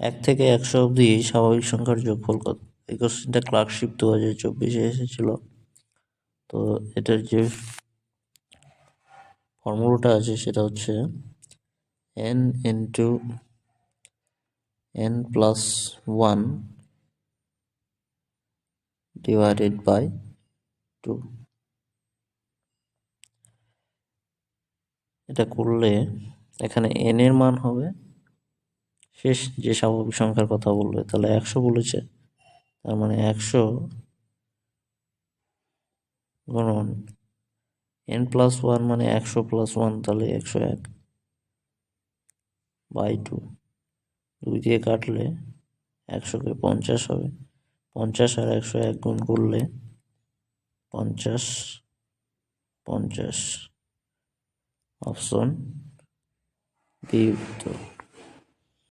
এক থেকে একশো অবধি স্বাভাবিক সংখ্যার যোগফল কত? এই কোশ্চেনটা ক্লার্কশিপ দু হাজার চব্বিশে এসেছিল। তো এটার যে ফর্মুলাটা আছে সেটা হচ্ছে N into N plus one divided by two এটা করলে এখানে এন এর মান হবে শেষ যে স্বাভাবিক সংখ্যার কথা বলবে তাহলে একশো বলেছে। তার মানে একশো গুণন এন প্লাস ওয়ান মানে একশো প্লাস ওয়ান তাহলে একশো এক বাই টু দুই দিয়ে কাটলে একশোকে পঞ্চাশ হবে। পঞ্চাশ আর একশো এক গুণ করলে পঞ্চাশ পঞ্চাশ। অপশন বি উত্তর।